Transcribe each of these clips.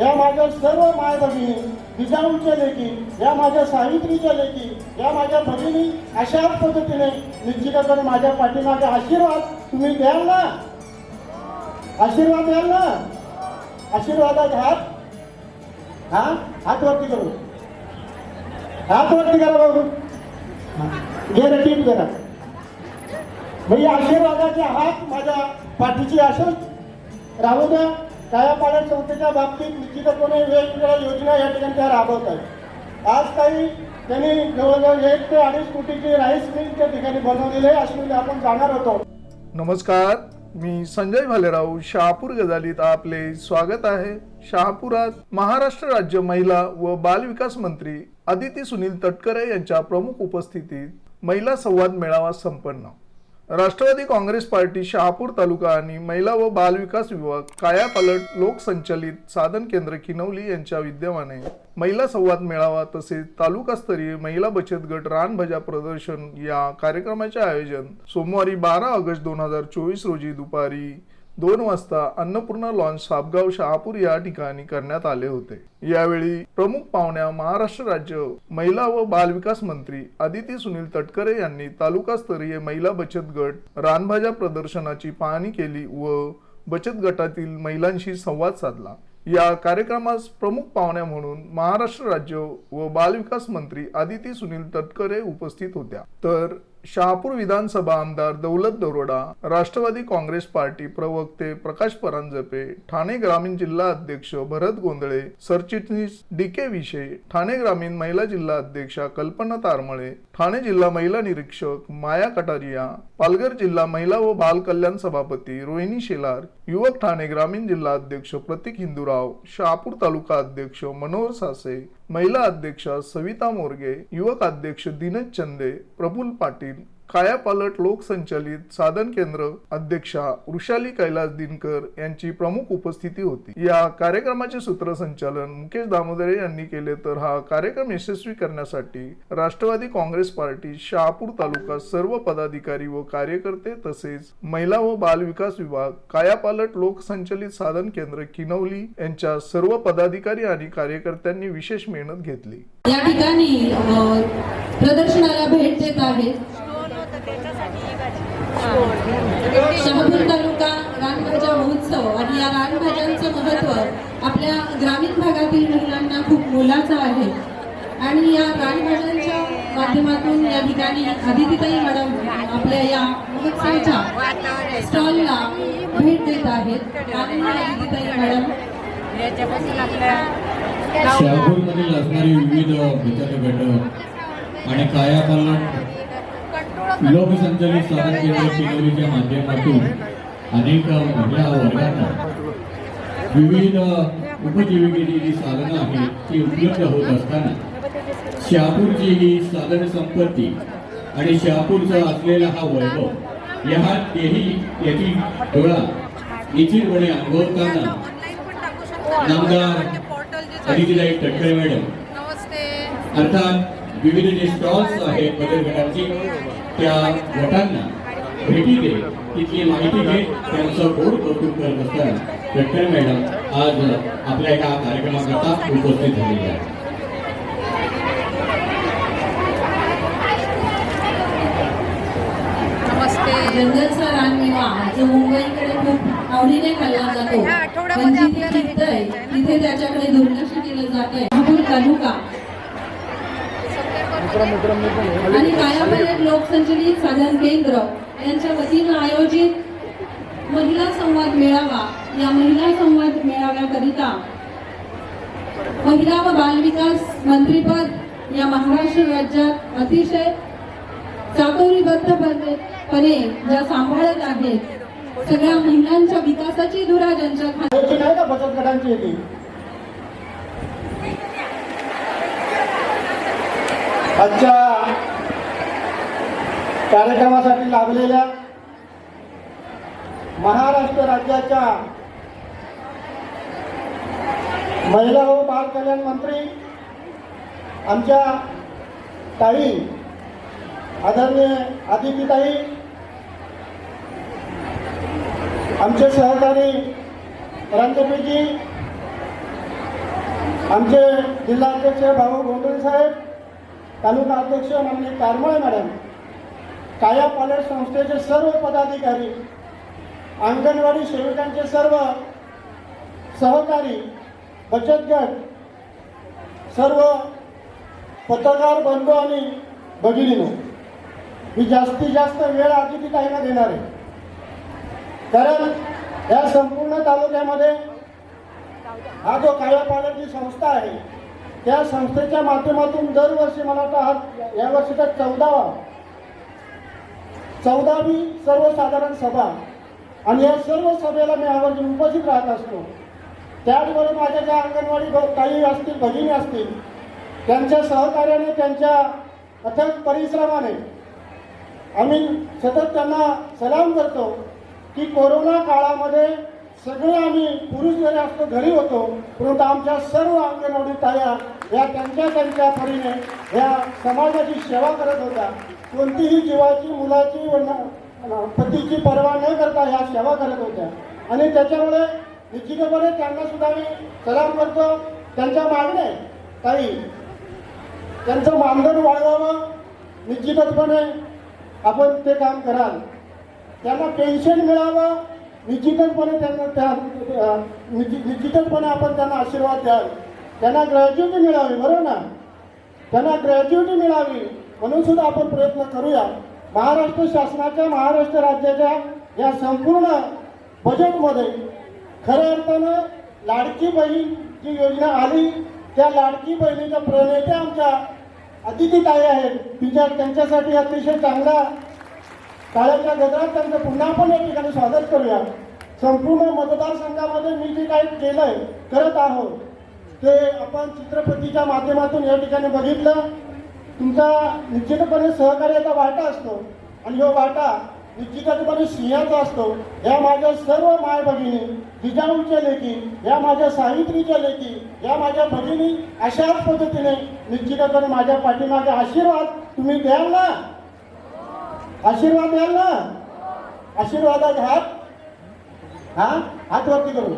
या माझ्या सर्व माय भगिनी विजाऊंच्या लेखी या माझ्या सावित्रीच्या लेखी या माझ्या भगिनी अशाच पद्धतीने निश्चितपणे माझ्या पाठीमागे आशीर्वाद तुम्ही द्याल ना? आशीर्वाद द्याल ना? आशीर्वादात हात हा? हात वरती करू. हात वरती करा बाबू. घे टीप करा म्हणजे आशीर्वादाचे हात माझ्या पाठीची असंच राहू द्या. कायापाड्या संस्थेच्या बाबतीत निश्चितपणे वेगवेगळ्या योजना या ठिकाणी त्या राबवत आहेत आज काही त्यांनी जवळजवळ एक ते अडीच कोटीची राईस मिल त्या ठिकाणी बनवलेले आहे अशी म्हणजे आपण जाणार होतो. नमस्कार मी संजय भालेराव शहापूर गजालीत आपले स्वागत आहे. शहापुरात महाराष्ट्र राज्य महिला व बाल विकास मंत्री आदिती सुनील तटकरे यांच्या प्रमुख उपस्थितीत महिला संवाद मेळावा संपन्न. राष्ट्रवादी काँग्रेस पार्टी शहापूर तालुका आणि महिला व बाल विकास विभाग कायापालट लोकसंचलित साधन केंद्र किनवली यांच्या विद्यमाने महिला संवाद मेळावा तसेच तालुकास्तरीय महिला बचत गट रानभजा प्रदर्शन या कार्यक्रमाचे आयोजन सोमवारी बारा ऑगस्ट दोन हजार चोवीस रोजी दुपारी दोन वाजता अन्नपूर्णा लॉन्च सापगाव शहापूर या ठिकाणी करण्यात आले होते. यावेळी प्रमुख पाहुण्या महाराष्ट्र राज्य महिला व बाल विकास मंत्री आदिती सुनील तटकरे यांनी तालुकास्तरीय महिला बचत गट रानभाज्या प्रदर्शनाची पाहणी केली व बचत गटातील महिलांशी संवाद साधला. या कार्यक्रमास प्रमुख पाहुण्या म्हणून महाराष्ट्र राज्य व बालविकास मंत्री आदिती सुनील तटकरे उपस्थित होत्या. तर शहापूर विधानसभा आमदार दौलत दरोडा राष्ट्रवादी काँग्रेस पार्टी प्रवक्ते प्रकाश परांजपे ठाणे ग्रामीण जिल्हा अध्यक्ष भरत गोंधळे सरचिटणीस डी के विषय ठाणे ग्रामीण महिला जिल्हा अध्यक्षा कल्पना तारमळे ठाणे जिल्हा महिला निरीक्षक माया कटारिया पालघर जिल्हा महिला व बाल कल्याण सभापती रोहिणी शेलार युवक ठाणे ग्रामीण जिल्हा अध्यक्ष प्रतीक हिंदूराव शहापूर तालुका अध्यक्ष मनोहर सासे महिला अध्यक्षा सविता मोरगे युवक अध्यक्ष दिनेश चंदे प्रफुल्ल पाटील कायापालट लोकसंचालित साधन केंद्र अध्यक्षा वृषाली कैलास दिनकर यांची प्रमुख उपस्थिती होती. या कार्यक्रमाचे सूत्रसंचालन मुकेश दामोदरे यांनी केले तर हा कार्यक्रम यशस्वी करण्यासाठी राष्ट्रवादी काँग्रेस पार्टी शहापूर तालुका सर्व पदाधिकारी व कार्यकर्ते तसेच महिला व बाल विकास विभाग कायापालट लोकसंचलित साधन केंद्र किनवली यांच्या सर्व पदाधिकारी आणि कार्यकर्त्यांनी विशेष मेहनत घेतली. या ठिकाणी प्रदर्शनाला भेट देत आहेत. शहापूर तालुका रानभाज्या महोत्सव आणि या रानभाज्यांचं महत्त्व आपल्या ग्रामीण भागातील महिलांना खूप मोलाचं आहे. आणि या रानभाज्यांच्या माध्यमातून या ठिकाणी अदितीताई मॅडम आपल्या या महोत्सवाच्या स्टॉलला भेट देत आहेत. आणि आदितीताई मॅडम. याच्यापासून आपल्या शहापूरमधील असणारी विविध बचत गट आणि कायापालन लोकसंचलित साधन केंद्र किनोलीच्या माध्यमातून अनेक महिला वर्गांना विविध उपजीविकेची जी साधनं आहेत ती उपलब्ध होत असताना शहापूरची ही साधन संपत्ती आणि शहापूरचा असलेला हा वैभव या तेही याची डोळा निश्चितपणे अनुभवताना नामदार अदितीताई तटकरे मॅडम. अर्थात विविध जे स्टॉल्स आहेत बचत गटांची त्या गटांना भेटी दे. तिथली माहिती घेत त्यांचं गोड कौतुक करत असताना तटकरे मॅडम आज आपल्या एका कार्यक्रमाकरता उपस्थित झालेले आहेत. नमस्ते. जंगलचा रानमेवा जो मुंबईकडे खूप आवडीने खाल्ला जातो. पण जिथे तिथे त्याच्याकडे दुर्लक्ष केलं जात आहे तालुका आणि कायापालट लोकसंचलित साधन केंद्र यांच्या वतीनं आयोजित महिला संवाद मेळावा या महिला संवाद मेळाव्याकरिता महिला व बालविकास मंत्रीपद या महाराष्ट्र राज्यात अतिशय चाकोरीबद्धपणे ज्या सांभाळत आहेत सगळ्या महिलांच्या विकासाची धुरा ज्यांच्या बचत गटांची आजच्या कार्यक्रमासाठी लाभलेल्या महाराष्ट्र राज्याच्या महिला व बाल कल्याण मंत्री आमच्या ताई आदरणीय आदितीताई आमचे सहकारी रणदेवीजी आमचे जिल्हाध्यक्ष भाऊ गोंधळे साहेब तालुका अध्यक्ष माननीय कारमळे मॅडम काया पालक संस्थेचे सर्व पदाधिकारी अंगणवाडी सेविकांचे सर्व सहकारी बचत गट सर्व पत्रकार बंधू आणि भगिनीनो मी जास्तीत जास्त वेळ आधी ना देणार आहे. कारण या संपूर्ण तालुक्यामध्ये हा जो कायापालक जी संस्था आहे त्या संस्थेच्या माध्यमातून दरवर्षी मला वाटतं हा या वर्षीचा चौदावा चौदावी सर्वसाधारण सभा. आणि या सर्व सभेला मी आवर्जून उपस्थित राहत असतो. त्याचबरोबर माझ्या ज्या अंगणवाडी ताई असतील भगिनी असतील त्यांच्या सहकार्याने त्यांच्या अथक परिश्रमाने आम्ही सतत त्यांना सलाम करतो की कोरोना काळामध्ये सगळे आम्ही पुरुष जरी असतो घरी होतो परंतु आमच्या सर्व अंगणवाडी ताया या त्यांच्या त्यांच्या परीने या समाजाची सेवा करत होत्या. कोणतीही जीवाची मुलाची पतीची पर्वा न करता ह्या सेवा करत होत्या. आणि त्याच्यामुळे निश्चितपणे त्यांना सुद्धा मी सलाम करतो. त्यांच्या मागणे काही त्यांचं मानधन वाढवावं. निश्चितपणे आपण ते काम कराल. त्यांना पेन्शन मिळावं. निश्चितपणे त्यांना त्या अं, निश्चितपणे आपण त्यांना आशीर्वाद द्याल. त्यांना ग्रॅज्युटी मिळावी बरोबर ना? त्यांना ग्रॅज्युटी मिळावी म्हणून सुद्धा आपण प्रयत्न करूया. महाराष्ट्र शासनाच्या महाराष्ट्र राज्याच्या या संपूर्ण बजेटमध्ये खऱ्या अर्थानं लाडकी बहीण जी योजना आली त्या लाडकी बहिणीच्या प्रणेत्या आमच्या अतिथीताई आहेत. तिच्या त्यांच्यासाठी अतिशय चांगला काळाच्या गजरात त्यांचं पुन्हा पण या ठिकाणी स्वागत करूया. संपूर्ण मतदारसंघामध्ये मी जे काही केलंय करत आहोत ते आपण चित्रपतीच्या माध्यमातून या ठिकाणी बघितलं. तुमचा निश्चितपणे सहकार्याचा वाटा असतो. आणि हा वाटा निश्चितपणे म्हणजे सिंहाचा असतो. या माझ्या सर्व माय भगिनी जिजाऊच्या लेखी या माझ्या सावित्रीच्या लेखी या माझ्या भगिनी अशाच पद्धतीने निश्चितपणे माझ्या पाठीमागे आशीर्वाद तुम्ही द्याल ना? आशीर्वाद द्याल ना? आशीर्वादात हात? हा? हात वरती करू.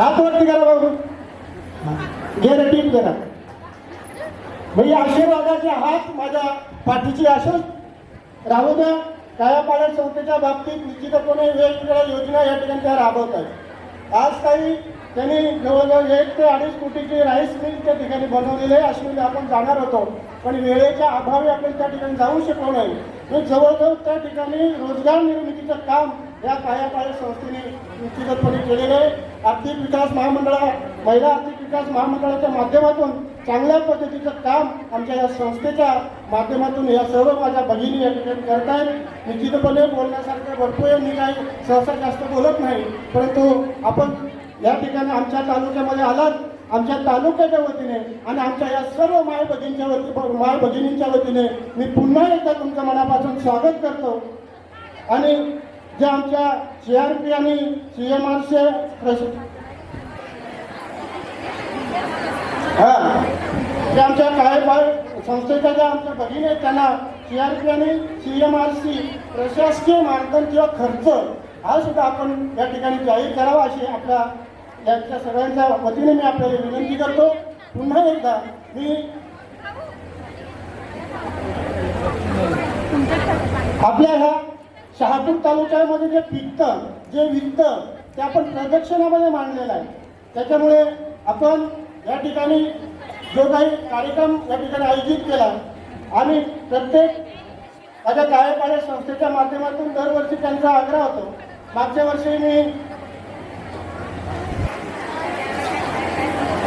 हात वरती करा बघू घे टीप करा. म्हणजे आशीर्वादाचे हात माझ्या पाठीची असंच राहू द्या कायापालक संस्थेच्या बाबतीत निश्चितपणे वेगवेगळ्या योजना या ठिकाणी त्या राबवत आहेत. आज काही त्यांनी जवळजवळ एक ते अडीच कोटीची राईस मिल त्या ठिकाणी बनवलेले आहे अश्विनी म्हणजे आपण जाणार होतो. पण वेळेच्या अभावी आपण त्या ठिकाणी जाऊ शकलो नाही. म्हणजे जवळजवळ त्या ठिकाणी रोजगार निर्मितीचं काम या कायापालक संस्थेने निश्चितपणे केलेलं आहे. आर्थिक विकास महामंडळा महिला आर्थिक विकास महामंडळाच्या माध्यमातून चांगल्या पद्धतीचं काम आमच्या या संस्थेच्या माध्यमातून या सर्व माझ्या भगिनी या ठिकाणी करत आहेत निश्चितपणे बोलण्यासारखं भरपूर मी काही सहसा जास्त बोलत नाही परंतु आपण या ठिकाणी आमच्या तालुक्यामध्ये आलात. आमच्या तालुक्याच्या वतीने आणि आमच्या या सर्व माय भगिनीच्या वती माय भगिनींच्या वतीने मी पुन्हा एकदा तुमच्या मनापासून स्वागत करतो. आणि जे आमच्या सी आर पी आणि सी एम आरचे हा. जे आमच्या काय संस्थेच्या ज्या आमच्या भगिनी आहेत त्यांना सी आर पी आणि सी एम आर सी प्रशासकीय मानधन किंवा खर्च हा सुद्धा आपण या ठिकाणी जाहीर करावा अशी आपल्या यांच्या सगळ्यांच्या वतीने मी आपल्याला विनंती करतो. पुन्हा एकदा मी आपल्या ह्या शहापूर तालुक्यामध्ये जे पिकतं जे विकतं ते आपण प्रदक्षिणामध्ये मांडलेलं आहे. त्याच्यामुळे आपण या ठिकाणी जो काही कार्यक्रम या ठिकाणी आयोजित केला आणि प्रत्येक माझ्या कार्यपालक संस्थेच्या माध्यमातून दरवर्षी त्यांचा आग्रह होतो. मागच्या वर्षी मी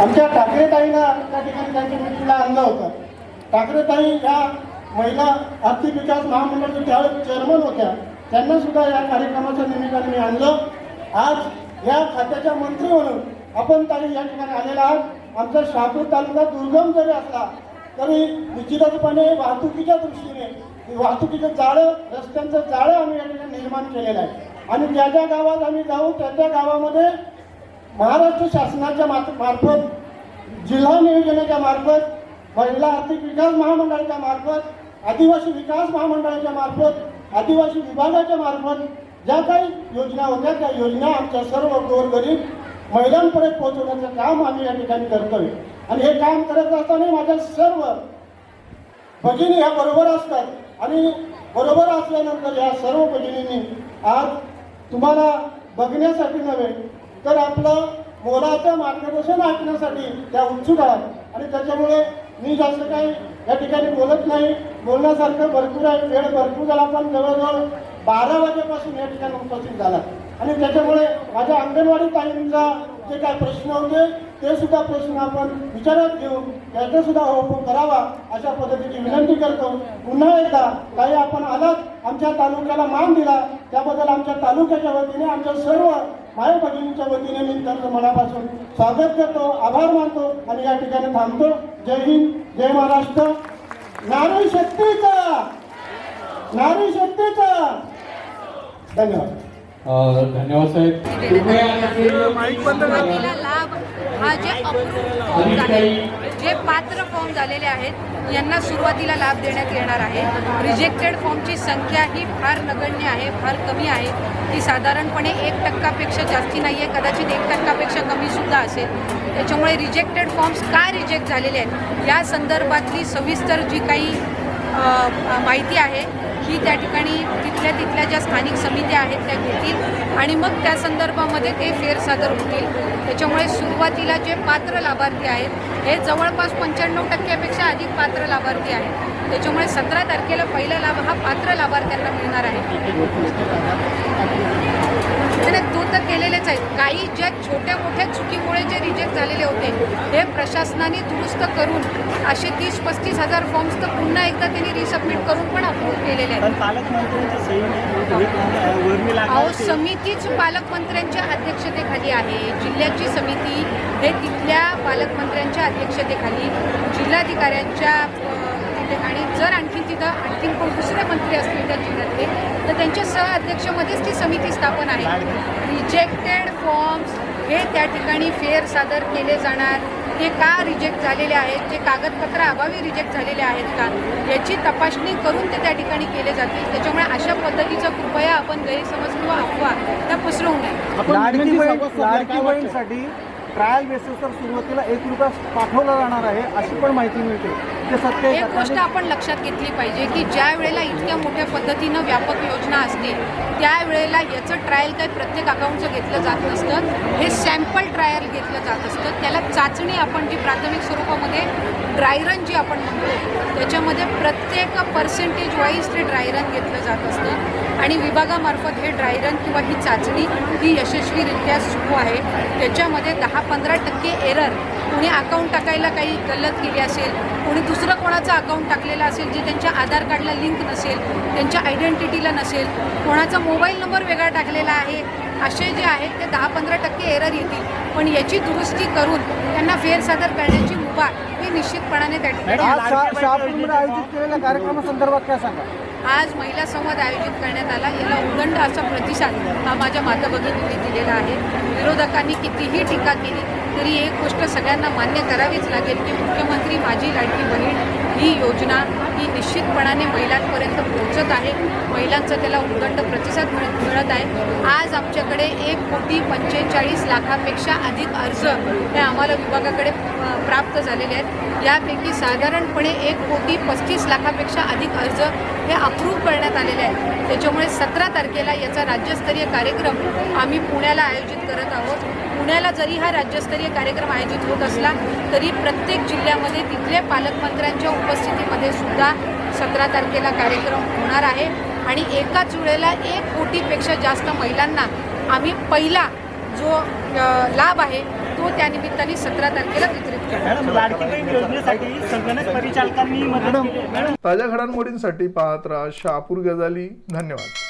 आमच्या ठाकरेताईला त्या ठिकाणी त्यांच्या मिटिंगला आणलं होतं. ठाकरेताई या महिला आर्थिक विकास महामंडळाच्या त्यावेळेस चेअरमन होत्या. त्यांना सुद्धा या कार्यक्रमाच्या निमित्ताने मी आणलं. आज या खात्याच्या मंत्री म्हणून आपण त्याने या ठिकाणी आलेला आहात. आमचा शहापूर तालुका दुर्गम जरी असला तरी निश्चितपणे वाहतुकीच्या दृष्टीने वाहतुकीचं जाळं रस्त्यांचं जाळं आम्ही या ठिकाणी निर्माण केलेलं आहे. आणि ज्या ज्या गावात आम्ही जाऊ त्या त्या गावामध्ये महाराष्ट्र शासनाच्या मात- मार्फत जिल्हा नियोजनाच्या मार्फत महिला आर्थिक विकास महामंडळाच्या मार्फत आदिवासी विकास महामंडळाच्या मार्फत आदिवासी विभागाच्या मार्फत ज्या काही योजना होत्या त्या योजना आमच्या सर्व गोरगरीब महिलांपर्यंत पोहोचवण्याचं काम आम्ही या ठिकाणी करतोय. आणि हे काम करत असताना माझ्या सर्व भगिनी ह्या बरोबर असतात. आणि बरोबर असल्यानंतर ह्या सर्व भगिनींनी आज तुम्हाला बघण्यासाठी नव्हे तर आपलं मोलाचं मार्गदर्शन ऐकण्यासाठी त्या उत्सुक आहात. आणि त्याच्यामुळे मी जास्त काही या ठिकाणी बोलत नाही. बोलण्यासारखं भरपूर आहे. वेळ भरपूर झाला पण जवळजवळ बारा वाजेपासून या ठिकाणी उपस्थित झाला. आणि त्याच्यामुळे माझ्या अंगणवाडी ताईंचा जे काय प्रश्न होते ते सुद्धा प्रश्न आपण विचारात घेऊन त्याचा सुद्धा उपयोग करावा अशा पद्धतीची विनंती करतो. पुन्हा एकदा काही आपण आलात आमच्या तालुक्याला मान दिला त्याबद्दल आमच्या तालुक्याच्या वतीने आमच्या सर्व माय भगिनीच्या वतीने मी त्यांचं मनापासून स्वागत करतो आभार मानतो आणि या ठिकाणी थांबतो. जय हिंद जय महाराष्ट्र. नारी शक्तीचा नारी शक्तीचा धन्यवाद. अं, धन्यवाद साहेब. लाभ हा जे फॉर्म झाले जे पात्र फॉर्म झालेले आहेत यांना सुरुवातीला लाभ देण्यात येणार आहे. रिजेक्टेड फॉर्मची संख्या ही फार नगण्य आहे फार कमी आहे. ती साधारणपणे एक टक्कापेक्षा जास्ती नाही आहे कदाचित एक टक्कापेक्षा कमी सुद्धा असेल. त्याच्यामुळे रिजेक्टेड फॉर्म्स का रिजेक्ट झालेले आहेत? या संदर्भातली सविस्तर जी काही माहिती आहे ही त्या ठिकाणी तिथल्या तिथल्या ज्या स्थानिक समित्या आहेत त्या घेतील आणि मग त्या संदर्भामध्ये ते फेर सादर होतील. त्याच्यामुळे सुरुवातीला जे पात्र लाभार्थी आहेत हे जवळपास पंच्याण्णव टक्क्यापेक्षा अधिक पात्र लाभार्थी आहेत. त्याच्यामुळे सतरा तारखेला पहिला लाभ हा पात्र लाभार्थ्यांना मिळणार आहे. तो तर केलेलेच आहेत. काही ज्या छोट्या मोठ्या चुकीमुळे झालेले होते. हे प्रशासनाने दुरुस्त करून असे तीस पस्तीस हजार फॉर्म्स तर पुन्हा एकदा त्यांनी रिसबमिट करून पण अप्रूव्ह केलेले आहेत. अहो समितीच पालकमंत्र्यांच्या अध्यक्षतेखाली आहे. जिल्ह्याची समिती हे तिथल्या पालकमंत्र्यांच्या अध्यक्षतेखाली जिल्हाधिकाऱ्यांच्या आणि जर आणखी तिथं आणखीन कोण दुसरे मंत्री असतील त्या जिल्ह्यातले तर त्यांच्या सहअध्यक्षमध्येच ती समिती स्थापन आहे. रिजेक्टेड फॉर्म्स हे त्या ठिकाणी फेर सादर केले जाणार. ते का रिजेक्ट झालेले आहेत? जे कागदपत्र अभावी रिजेक्ट झालेले आहेत का? याची तपासणी करून ते त्या ठिकाणी केले जातील. त्याच्यामुळे अशा पद्धतीचा कृपया आपण गैरसमज किंवा अफवा त्या पसरवू नये. ट्रायल बेसिसवर सुरुवातीला एक रुपया पाठवला जाणार आहे अशी पण माहिती मिळते. ते सत्य एक गोष्ट आपण लक्षात घेतली पाहिजे की ज्या वेळेला इतक्या मोठ्या पद्धतीनं व्यापक योजना असते त्यावेळेला याचं ट्रायल काही प्रत्येक अकाउंटचं घेतलं जात नसतं. हे सॅम्पल ट्रायल घेतलं जात असतं. त्याला चाचणी आपण जी प्राथमिक स्वरूपामध्ये ड्रायरन जी आपण म्हणतो त्याच्यामध्ये प्रत्येक पर्सेंटेज वाईज ते ड्रायरन घेतलं जात असतं. आणि विभागामार्फत हे ड्रायरन किंवा ही चाचणी ही यशस्वीरित्या सुरू आहे. त्याच्यामध्ये दहा पंधरा टक्के एरर कोणी अकाउंट टाकायला काही गल्लत केली असेल कोणी दुसरं कोणाचं अकाउंट टाकलेलं असेल जे त्यांच्या आधार कार्डला लिंक नसेल त्यांच्या आयडेंटिटीला नसेल कोणाचा मोबाईल नंबर वेगळा टाकलेला आहे असे जे आहेत ते दहा पंधरा टक्के एरर येतील. पण याची दुरुस्ती करून त्यांना फेरसादर करण्याची मुभा ही निश्चितपणाने त्या ठिकाणी आयोजित केलेल्या कार्यक्रमासंदर्भात काय सांगा आज महिला संवाद आयोजित करण्यात आला. याला उदंड असा प्रतिसाद हा माझ्या माता भगिनींनी दिलेला आहे. विरोधकांनी कितीही टीका केली तरी एक गोष्ट सगळ्यांना मान्य करावीच लागेल की मुख्यमंत्री माझी लाडकी बहीण ही योजना ही निश्चितपणाने महिलांपर्यंत पोहोचत आहे. महिलांचा त्याला उदंड प्रतिसाद मिळत मिळत आहे. आज आमच्याकडे एक कोटी पंचेचाळीस लाखापेक्षा अधिक अर्ज हे आम्हाला विभागाकडे प्राप्त झालेले आहेत. यापैकी साधारणपणे एक कोटी पस्तीस लाखापेक्षा अधिक अर्ज हे अप्रूव्ह करण्यात आलेले आहेत. त्याच्यामुळे सतरा तारखेला याचा राज्यस्तरीय कार्यक्रम आम्ही पुण्याला आयोजित करत आहोत. पुण्याला जरी हा राज्यस्तरीय कार्यक्रम आयोजित होत असला तरी प्रत्येक जिल्ह्यामध्ये तिथल्या पालकमंत्र्यांच्या उपस्थितीमध्ये सुद्धा सतरा तारखेला कार्यक्रम होणार आहे. आणि एकाच वेळेला एक कोटीपेक्षा जास्त महिलांना आम्ही पहिला जो लाभ आहे तो त्यानिमित्ताने सतरा तारखेला वितरित करणार ताज्या घडामोडींसाठी पाहत राहा शहापूर गजाली धन्यवाद.